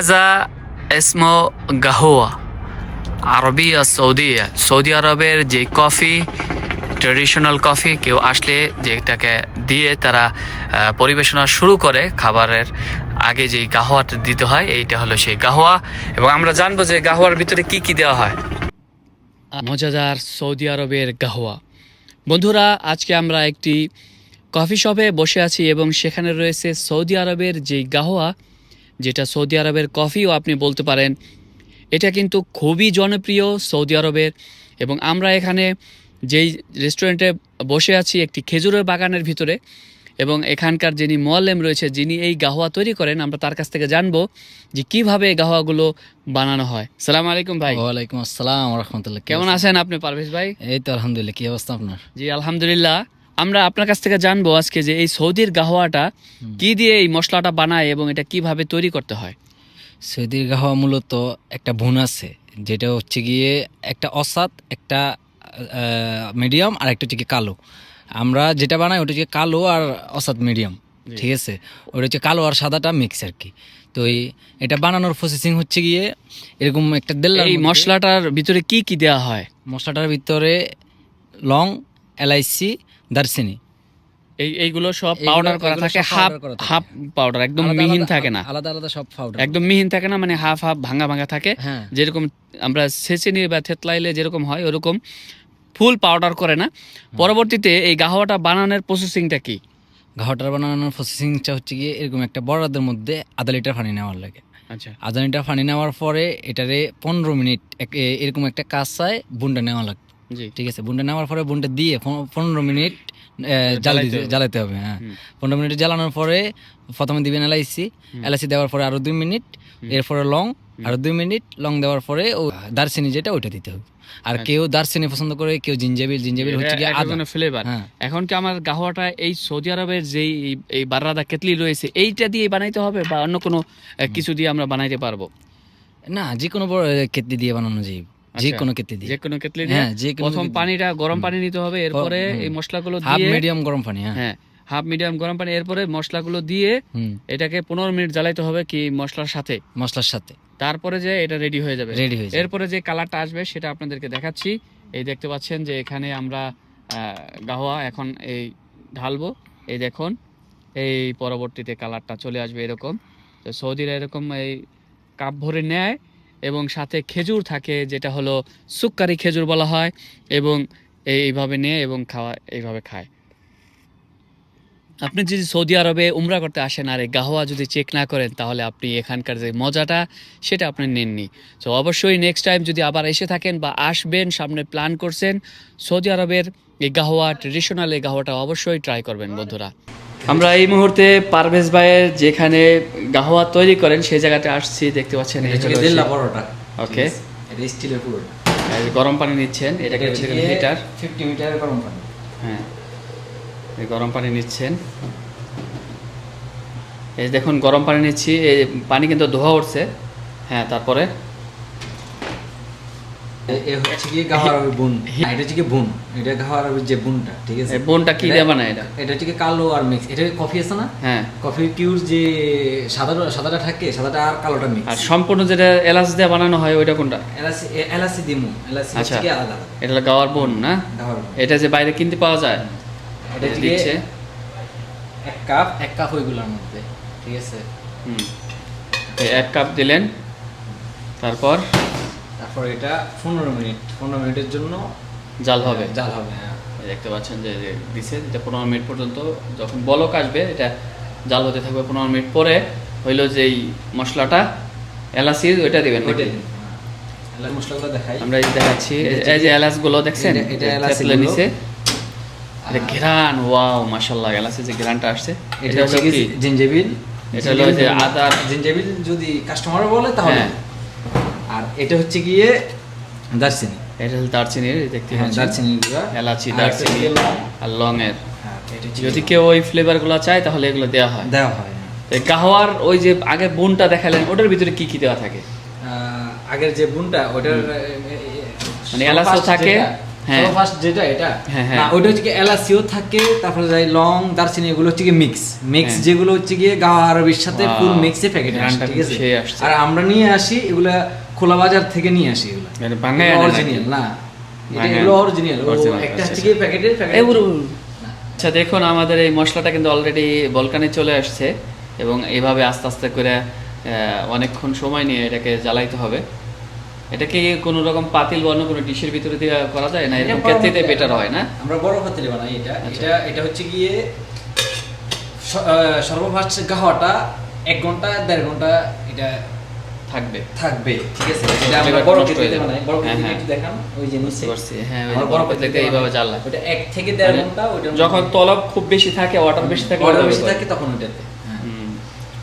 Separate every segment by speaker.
Speaker 1: هذا এসমো গাহুয়া عربية سعودية. Saudi আরবের جي coffee traditional coffee কেউ আসলে যেটাকে দিয়ে তারা পরিবেশনা শুরু করে খাবারের আগে যেই গাহোয়াটা দিতে হয়, এইটা হলো সেই গাহোয়া এবং আমরা জানব যে গাহোয়ার ভিতরে কি কি দেওয়া হয়। মজাদার সৌদি আরবের গাহোয়া বন্ধুরা, আজকে আমরা একটি কফি শপে বসে আছি এবং সেখানে রয়েছে সৌদি আরবের যেই গাহোয়া যেটা সৌদি আরবের কফিও আপনি বলতে পারেন। এটা কিন্তু খুবই জনপ্রিয় সৌদি আরবের এবং আমরা এখানে যেই রেস্টুরেন্টে বসে আছি একটি খেজুরের বাগানের ভিতরে এবং এখানকার যিনি মোয়াল্লেম রয়েছে যিনি এই গাহোয়া তৈরি করেন আমরা তার কাছ থেকে জানব যে কীভাবে এই গাহোয়াগুলো বানানো হয়। সালাম আলাইকুম ভাই।
Speaker 2: ওয়ালাইকুম আসসালাম রহমতুল্লাহ।
Speaker 1: কেমন আছেন আপনি পারভেজ ভাই?
Speaker 2: এই তো আলহামদুলিল্লাহ কি অবস্থা আপনার?
Speaker 1: জি আলহামদুলিল্লাহ। আমরা আপনার কাছ থেকে জানব আজকে যে এই সৌদির গাহওয়াটা কি দিয়ে এই মশলাটা বানায় এবং এটা কীভাবে তৈরি করতে হয়?
Speaker 2: সৌদির গাহওয়া মূলত একটা ভুন আছে যেটা হচ্ছে গিয়ে একটা অসাত একটা মিডিয়াম আর একটা হচ্ছে গিয়ে কালো। আমরা যেটা বানাই ওটা হচ্ছে কালো আর অসাত মিডিয়াম ঠিক আছে? ওটা হচ্ছে কালো আর সাদাটা মিক্স আর কি। তো এই এটা বানানোর প্রসেসিং হচ্ছে গিয়ে এরকম একটা দেল্লার
Speaker 1: এই মশলাটার ভিতরে কি কি দেওয়া হয়?
Speaker 2: মশলাটার ভিতরে লং এলাইচি দারচিনি।
Speaker 1: এই এইগুলো সব পাউডার করা থাকে হাফ। হাফ পাউডার একদম মিহিন থাকে না।
Speaker 2: আলাদা আলাদা সব পাউডার
Speaker 1: একদম মিহিন থাকে না মানে হাফ হাফ ভাঙা ভাঙা থাকে।
Speaker 2: হ্যাঁ।
Speaker 1: যেরকম আমরা সেচে নিয়ে বা থেতলাইলে যেরকম হয় ওরকম ফুল পাউডার করে না। পরবর্তীতে এই গাহওয়াটা বানানোর প্রসেসিংটা কি?
Speaker 2: ঘাওটার বানানোর প্রসেসিংটা হচ্ছে গিয়ে এরকম একটা বড়দের মধ্যে আধা লিটার পানি নেওয়ার লাগে।
Speaker 1: আচ্ছা।
Speaker 2: আধা লিটার পানি নেওয়ার পরে এটারে পনেরো মিনিট এরকম একটা কাঁচায় বুনটা নেওয়া লাগবে
Speaker 1: জি
Speaker 2: ঠিক আছে। বুনটা নেওয়ার পরে বুনটা দিয়ে পনেরো মিনিট। জ্বালাতে হবে। হ্যাঁ। পনেরো মিনিট জ্বালানোর পরে প্রথমে দিবেন এলাইচি। এলাইচি দেওয়ার পরে আরও দুই মিনিট এরপরে লং আরও দুই মিনিট লং দেওয়ার পরে ও দারচিনি যেটা ওইটা দিতে হবে। আর কেউ দারচিনি পছন্দ করে কেউ জিঞ্জাবিল জিঞ্জাবিল হচ্ছে গিয়ে আদা।
Speaker 1: ফ্লেভার
Speaker 2: হ্যাঁ।
Speaker 1: এখন কি আমার গাহওয়াটা এই সৌদি আরবের যেই এই- এই বাররাদা কেতলি রয়েছে এইটা দিয়ে বানাইতে হবে বা অন্য কোনো কিছু দিয়ে আমরা বানাইতে পারব?
Speaker 2: না যে কোনো বড় কেতলি দিয়ে বানানো যায় যে
Speaker 1: আচ্ছা।
Speaker 2: কোনো দিয়ে।
Speaker 1: যে কোনো দিয়ে।
Speaker 2: হ্যাঁ যে
Speaker 1: প্রথম পানিটা গরম পানি নিতে হবে এরপরে এই মশলাগুলো
Speaker 2: হাফ মিডিয়াম গরম পানি হ্যাঁ।
Speaker 1: হ্যাঁ হাফ মিডিয়াম গরম পানি এরপরে মশলাগুলো দিয়ে এটাকে পনেরো মিনিট জ্বালাইতে হবে কি মশলার সাথে।
Speaker 2: মশলার সাথে।
Speaker 1: তারপরে যে এটা রেডি হয়ে যাবে।
Speaker 2: রেডি হয়ে
Speaker 1: এরপরে যে কালারটা আসবে সেটা আপনাদেরকে দেখাচ্ছি। এই দেখতে পাচ্ছেন যে এখানে আমরা আহ, গাহওয়া এখন এই ঢালবো। এই দেখুন এই পরবর্তীতে কালারটা চলে আসবে এরকম। তো সৌদিরা এরকম এই কাপ ভরে নেয়। এবং সাথে খেজুর থাকে, যেটা হলো সুক্কারি খেজুর বলা হয়, এবং এই- এইভাবে নিয়ে এবং খাওয়া, এইভাবে খায়। আপনি যদি সৌদি আরবে উমরা করতে আসেন আর এই গাহওয়া যদি চেক না করেন, তাহলে আপনি এখানকার যে মজাটা, সেটা আপনি নেননি। তো অবশ্যই নেক্সট টাইম যদি আবার এসে থাকেন বা আসবেন, সামনে প্ল্যান করছেন, সৌদি আরবের এই গাহওয়া ট্রেডিশনাল এই গাহওয়াটা অবশ্যই ট্রাই করবেন, বন্ধুরা। আমরা এই মুহূর্তে পারভেজ ভাইয়ের যেখানে গাহওয়া তৈরি করেন সেই জায়গাটা আসছি দেখতে পাচ্ছেন ওকে
Speaker 2: এটা স্টিলের পুরো
Speaker 1: গরম পানি নিচ্ছেন এটাকে হিটার
Speaker 2: ফিফটি মিটার গরম পানি।
Speaker 1: হ্যাঁ। এই গরম পানি নিচ্ছেন। এই দেখুন গরম পানি নিচ্ছি এই পানি কিন্তু ধোয়া উঠছে। হ্যাঁ তারপরে
Speaker 2: এ হচ্ছে কি গাওয়ার বুন। এটা হচ্ছে কি বুন। এটা গাওয়ার যে বুনটা ঠিক আছে?
Speaker 1: বোনটা কি দিয়ে বানায় এটা?
Speaker 2: এটা হচ্ছে কি কালো আর মিক্স এটা কফি আছে না?
Speaker 1: হ্যাঁ।
Speaker 2: কফি পিউর যে সাদা সাদাটা থাকে সাদাটা আর কালোটা মিক্স
Speaker 1: আর সম্পূর্ণ যেটা এলাচ দিয়ে বানানো হয় ওইটা কোনটা?
Speaker 2: এলাচি এলাচি দিমু। এলাচি
Speaker 1: আচ্ছা।
Speaker 2: হচ্ছে কি আলাদা আলাদা।
Speaker 1: এটা গাওয়ার বোন না? এটা যে বাইরে কিনতে পাওয়া যায়?
Speaker 2: এটা
Speaker 1: দিচ্ছে।
Speaker 2: এক কাপ এক কাপ ওইগুলোর মধ্যে ঠিক আছে?
Speaker 1: হুম। এক কাপ দিলেন। তারপর?
Speaker 2: তারপর এটা পনেরো মিনিট পনেরো মিনিটের জন্য
Speaker 1: জাল হবে।
Speaker 2: জাল হবে হ্যাঁ।
Speaker 1: এই দেখতে পাচ্ছেন যে দিছে এটা পনেরো মিনিট পর্যন্ত যখন বলক আসবে এটা জাল হতে থাকবে পনেরো মিনিট পরে। হইল যে এই মশলাটা এলাচি ওইটা দিবেন
Speaker 2: মশলাগুলো দেখাই।
Speaker 1: আমরা দেখাচ্ছি এই- যে এলাচগুলো দেখছেন?
Speaker 2: এটা- এলাচি।
Speaker 1: নিচে। এটা ঘেরান ওয়াও মাশাল্লাহ এলাচি যে ঘেরানটা আসছে
Speaker 2: এটা হচ্ছে জিঞ্জেবিল
Speaker 1: এটা হলো যে
Speaker 2: জিঞ্জেবিল যদি কাস্টমার বলে তাহলে
Speaker 1: হ্যাঁ।
Speaker 2: আর এটা হচ্ছে গিয়ে দারচিনি
Speaker 1: এটা হলো দারচিনির দেখতে
Speaker 2: হ্যাঁ দারচিনি
Speaker 1: এলাচি দারচিনি
Speaker 2: হচ্ছে।
Speaker 1: আর লং এর
Speaker 2: হ্যাঁ, হচ্ছে
Speaker 1: যদি কেউ ওই ফ্লেভারগুলো চায় তাহলে এগুলো দেওয়া হয়
Speaker 2: দেওয়া হয় হ্যাঁ।
Speaker 1: এই গাহওয়ার ওই যে আগে বোনটা দেখালেন ওটার ভিতরে কি কি দেওয়া থাকে
Speaker 2: আগের যে বুনটা ওটার
Speaker 1: মানে এলাচও থাকে হ্যাঁ।
Speaker 2: ফার্স্ট যেটা এটা
Speaker 1: হ্যাঁ, হ্যাঁ।
Speaker 2: না ওইটা হচ্ছে কি এলাচিও থাকে তারপরে যাই লং দারচিনি এগুলো হচ্ছে কি মিক্স মিক্স
Speaker 1: হ্যাঁ।
Speaker 2: যেগুলো হচ্ছে গিয়ে গাওয়া আরবির সাথে. ফুল মিক্সে প্যাকেট ঠিক আছে আর আমরা নিয়ে আসি এগুলা খোলা বাজার থেকে নিয়ে আসি এগুলা।
Speaker 1: মানে বাঙালি
Speaker 2: অরিজিনাল না। এগুলো অরিজিনাল একটা
Speaker 1: আচ্ছা,
Speaker 2: প্যাকেটের প্যাকেট?
Speaker 1: আচ্ছা দেখুন আমাদের এই মশলাটা কিন্তু অলরেডি বলকানে চলে আসছে এবং এইভাবে আস্তে আস্তে করে অনেকক্ষণ সময় নিয়ে এটাকে জ্বালাইতে হবে। এটা কি কোনো রকম পাতিল বা অন্য কোনো ডিশের ভিতরে দিয়ে করা যায়? না এরকম কেতিতে বেটার হয় না?
Speaker 2: আমরা বড় পাতিলে বানাই এটা।
Speaker 1: আচ্ছা।
Speaker 2: এটা এটা হচ্ছে গিয়ে স- আহ, সর্বফার্স্ট গাওয়াটা এক ঘণ্টা দেড় ঘণ্টা এটা
Speaker 1: থাকবে।
Speaker 2: থাকবে ঠিক আছে? এটা আমরা বড়
Speaker 1: হয়ে
Speaker 2: কেটলিতে
Speaker 1: যাবে।
Speaker 2: বানাই বড়
Speaker 1: হ্যাঁ,
Speaker 2: কেটলিতে
Speaker 1: হ্যাঁ।
Speaker 2: একটু দেখান ওই যে নিচে।
Speaker 1: পারছি হ্যাঁ ওই
Speaker 2: বড় কেটলিতে
Speaker 1: এইভাবে
Speaker 2: ওটা এক থেকে
Speaker 1: মানে
Speaker 2: ঘণ্টা ওইটা
Speaker 1: যখন তলব খুব বেশি থাকে ওয়াটার বেশি থাকে
Speaker 2: অর্ডার বেশি থাকে তখন হ্যাঁ।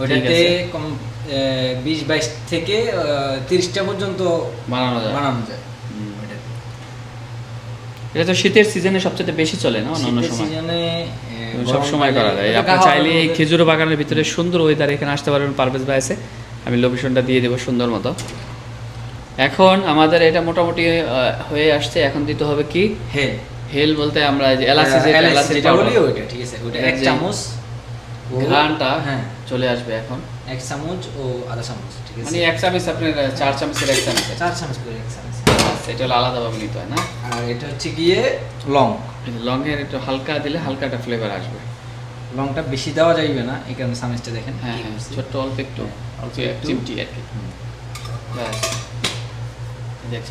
Speaker 2: ওইটাতে
Speaker 1: আছে।
Speaker 2: কম বিশ বাইশ থেকে তিরিশটা পর্যন্ত
Speaker 1: বানানো যায়।
Speaker 2: বানানো যায়।
Speaker 1: এটা তো শীতের সিজনে সবচেয়ে বেশি চলে না অন্য সময়?
Speaker 2: সিজনে
Speaker 1: সব সময় করা যায়। আপনি চাইলে এই খেজুর বাগানের ভিতরে সুন্দর ওয়েদার এখানে আসতে পারবেন পারভেজ ভাই আছে। আমি লোকেশনটা দিয়ে দেবো সুন্দর মতো। এখন আমাদের এটা মোটামুটি হয়ে আসছে। এখন দিতে হবে কি?
Speaker 2: হ্যাঁ
Speaker 1: হেল বলতে আমরা যে এলাচি যে
Speaker 2: এলাচি
Speaker 1: এলাচির
Speaker 2: যেটা বলি ওইটা ঠিক আছে ওইটা। এক চামচ
Speaker 1: ঘ্রাণটা
Speaker 2: হ্যাঁ।
Speaker 1: চলে আসবে এখন।
Speaker 2: এক চামচ ও আধা চামচ ঠিক আছে।
Speaker 1: মানে এক চামচ আপনার আহ, চার চামচের এক চামচ
Speaker 2: চার চামচ করে এক চামচ।
Speaker 1: আচ্ছা, এটা হলো আলাদাভাবে নিতে হয় না?
Speaker 2: আর এটা হচ্ছে গিয়ে লং।
Speaker 1: লং এর একটু হালকা দিলে হালকা একটা ফ্লেভার আসবে।
Speaker 2: লংটা বেশি দেওয়া যাইবে না এই কারণে চামচটা দেখেন।
Speaker 1: হ্যাঁ হ্যাঁ ছোট্ট অল্প একটু।
Speaker 2: একটু।
Speaker 1: এক চিমটি আর কি ব্যাস দেখছ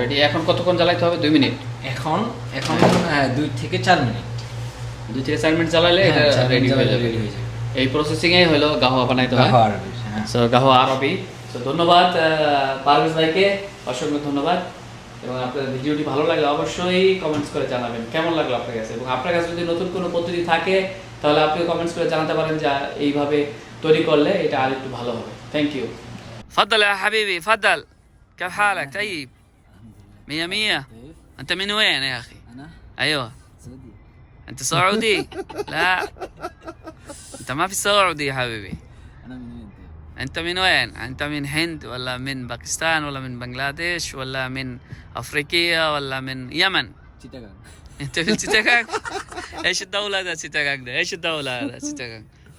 Speaker 1: রেডি এখন কতক্ষণ জ্বালাইতে হবে? দুই মিনিট।
Speaker 2: এখন এখন হ্যাঁ, দুই থেকে চার মিনিট।
Speaker 1: দুই থেকে চার মিনিট এটা
Speaker 2: হ্যাঁ,
Speaker 1: রেডি হয়ে যাবে।
Speaker 2: হয়ে।
Speaker 1: এই প্রসেসিং এই হলো বানাইতে হয়।
Speaker 2: হ্যাঁ।
Speaker 1: সো আরবি। তো ধন্যবাদ পারভেজ ভাইকে। অসংখ্য ধন্যবাদ। এবং আপনার ভিডিওটি ভালো লাগলে অবশ্যই কমেন্টস করে জানাবেন। কেমন লাগল আপনার কাছে? এবং আপনার কাছে যদি নতুন কোনো পদ্ধতি থাকে তাহলে আপনি কমেন্টস করে জানাতে পারেন যে এইভাবে তৈরি করলে এটা আর একটু ভালো হবে থ্যাংক ইউ تفضل يا حبيبي تفضل كيف حالك طيب مية مية انت من وين يا اخي
Speaker 2: أنا
Speaker 1: ايوه
Speaker 2: سعودي.
Speaker 1: انت سعودي لا انت ما في سعودي يا حبيبي
Speaker 2: أنا من وين طيب؟
Speaker 1: انت من وين انت من هند ولا من باكستان ولا من بنغلاديش ولا من افريقيا ولا من يمن
Speaker 2: চিটাগাং
Speaker 1: انت في تشيتاغان ايش الدولة ده تشيتاغان ده ايش الدولة هذا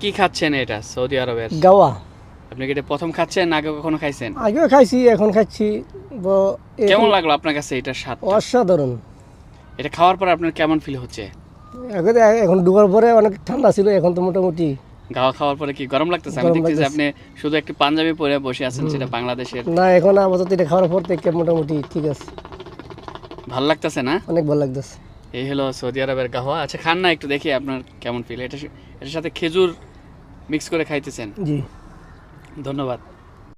Speaker 3: কি
Speaker 1: খাচ্ছেন এটা? সৌদি আরবের।
Speaker 4: গাওয়া।
Speaker 1: আপনি কি এটা প্রথম খাচ্ছেন আগে কখনো খাইছেন?
Speaker 4: আগেও খাইছি এখন খাচ্ছি।
Speaker 1: কেমন লাগল আপনার কাছে এটার স্বাদ
Speaker 4: অসাধারণ।
Speaker 1: এটা খাওয়ার পর আপনার কেমন ফিল হচ্ছে?
Speaker 4: আগে এখন ঢুকার পরে অনেক ঠান্ডা ছিল এখন তো মোটামুটি
Speaker 1: গাওয়া খাওয়ার পরে কি গরম লাগতেছে? আমি দেখতেছি যে আপনি শুধু একটি পাঞ্জাবি পরে বসে আছেন সেটা বাংলাদেশের।
Speaker 4: না এখন আপাতত এটা খাওয়ার পর থেকে মোটামুটি ঠিক আছে।
Speaker 1: ভালো লাগতেছে না?
Speaker 4: অনেক ভালো লাগতেছে।
Speaker 1: এই হলো সৌদি আরবের গাওয়া। আচ্ছা খান না একটু দেখি আপনার কেমন ফিল এটা এটার সাথে খেজুর মিক্স করে খাইতেছেন।
Speaker 4: জি।
Speaker 1: ধন্যবাদ।